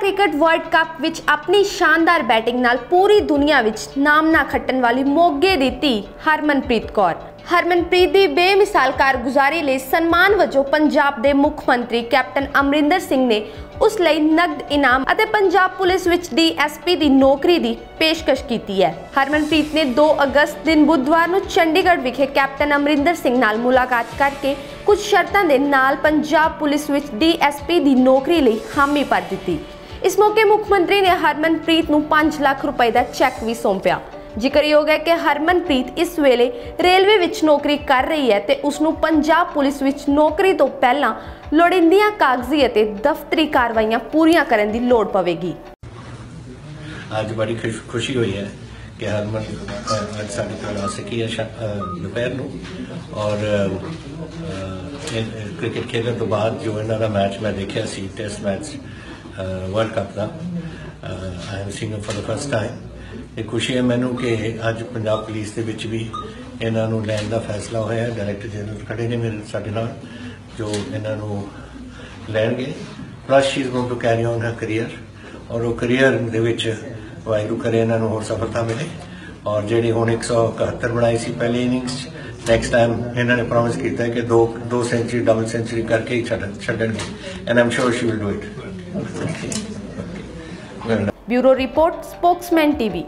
Cricket world cup ਵਿੱਚ ਆਪਣੀ ਸ਼ਾਨਦਾਰ ਬੈਟਿੰਗ ਨਾਲ ਪੂਰੀ ਦੁਨੀਆ ਵਿੱਚ ਨਾਮ ਨਾ ਖੱਟਣ ਵਾਲੀ ਮੋਗੇ ਦੀ ਧੀ ਹਰਮਨਪ੍ਰੀਤ ਕੌਰ। ਹਰਮਨਪ੍ਰੀਤ ਦੀ ਬੇਮਿਸਾਲ ਕਾਰਗੁਜ਼ਾਰੀ ਲਈ ਸਨਮਾਨ ਵਜੋਂ ਪੰਜਾਬ ਦੇ ਮੁੱਖ ਮੰਤਰੀ ਕੈਪਟਨ ਅਮਰਿੰਦਰ ਸਿੰਘ ਨੇ ਉਸ ਲਈ ਨਗਦ ਇਨਾਮ ਅਤੇ ਪੰਜਾਬ ਪੁਲਿਸ ਵਿੱਚ ਡੀਐਸਪੀ ਦੀ ਨੌਕਰੀ ਦੀ ਪੇਸ਼ਕਸ਼ ਕੀਤੀ ਹੈ। ਹਰਮਨਪ੍ਰੀਤ ਨੇ 2 ਅਗਸਤ ਦਿਨ ਬੁੱਧਵਾਰ ਨੂੰ ਚੰਡੀਗੜ੍ਹ ਵਿਖੇ ਕੈਪਟਨ ਅਮਰਿੰਦਰ ਸਿੰਘ ਨਾਲ ਮੁਲਾਕਾਤ ਕਰਕੇ ਕੁਝ ਸ਼ਰਤਾਂ ਦੇ ਨਾਲ ਪੰਜਾਬ ਪੁਲਿਸ ਵਿੱਚ ਡੀਐਸਪੀ ਦੀ ਨੌਕਰੀ ਲਈ ਹਾਮੀ ਭਰ ਦਿੱਤੀ। ਇਸ ਮੌਕੇ ਮੁੱਖ ਮੰਤਰੀ ਨੇ ਹਰਮਨਪ੍ਰੀਤ ਨੂੰ 5 ਲੱਖ ਰੁਪਏ ਦਾ ਚੈੱਕ ਵੀ ਸੌਂਪਿਆ। ਜ਼ਿਕਰਯੋਗ ਹੈ ਕਿ ਹਰਮਨਪ੍ਰੀਤ ਇਸ ਵੇਲੇ ਰੇਲਵੇ ਵਿੱਚ ਨੌਕਰੀ ਕਰ ਰਹੀ ਹੈ ਤੇ ਉਸ ਨੂੰ ਪੰਜਾਬ ਪੁਲਿਸ ਵਿੱਚ ਨੌਕਰੀ ਤੋਂ ਪਹਿਲਾਂ ਲੋੜੀਂਦੀਆਂ ਕਾਗਜ਼ੀ ਅਤੇ ਦਫ਼ਤਰੀ ਕਾਰਵਾਈਆਂ ਪੂਰੀਆਂ ਕਰਨ ਦੀ ਲੋੜ ਪਵੇਗੀ। ਅੱਜ ਬੜੀ ਖੁਸ਼ੀ ਹੋਈ ਹੈ ਕਿ ਹਰਮਨ ਅੱਜ ਸਾਡੇ ਕੋਲ ਆ ਸਕੀ ਹੈ ਦੁਪਹਿਰ ਨੂੰ ਔਰ ਕ੍ਰਿਕਟ ਖੇਡਣ ਤੋਂ ਬਾਅਦ ਜੋ ਇਹਨਾਂ ਦਾ ਮੈਚ ਮੈਂ ਦੇਖਿਆ ਸੀ, test match world cup the. I am seen for the first time ਇਹ ਖੁਸ਼ੀ ਹੈ ਮੈਨੂੰ ਕਿ ਅੱਜ ਪੰਜਾਬ ਪੁਲਿਸ ਦੇ ਵਿੱਚ ਵੀ ਇਹਨਾਂ ਨੂੰ ਲੈਣ ਦਾ ਫੈਸਲਾ ਹੋਇਆ ਹੈ। ਡਾਇਰੈਕਟਰ ਜਨਰਲ ਖੜੇ ਨੇ ਮੇਰੇ, ਸਾਡੇ ਨਾਲ, ਜੋ ਇਹਨਾਂ ਨੂੰ ਲੈਣਗੇ। Plus she is going to carry on her career or ਉਹ ਕੈਰੀਅਰ ਦੇ ਵਿੱਚ ਵਾਹਿਗੁਰੂ ਕਰੇ ਇਹਨਾਂ ਨੂੰ ਹੋਰ ਸਫਲਤਾ ਮਿਲੇ। ਔਰ ਜਿਹੜੀ ਹੁਣ 171 ਬਣਾਈ ਸੀ ਪਹਿਲੀ ਇਨਿੰਗਸ ਨੈਕਸਟ ਟਾਈਮ ਇਹਨਾਂ ਨੇ ਪ੍ਰੋਮਿਸ ਕੀਤਾ ਹੈ ਕਿ ਦੋ ਦੋ ਸੈਂਚਰੀ ਡਬਲ ਸੈਂਚਰੀ ਕਰਕੇ ਹੀ ਛੱਡ, ਛੱਡਣਗੇ। And I'm sure she will do it bureau report Spokesman TV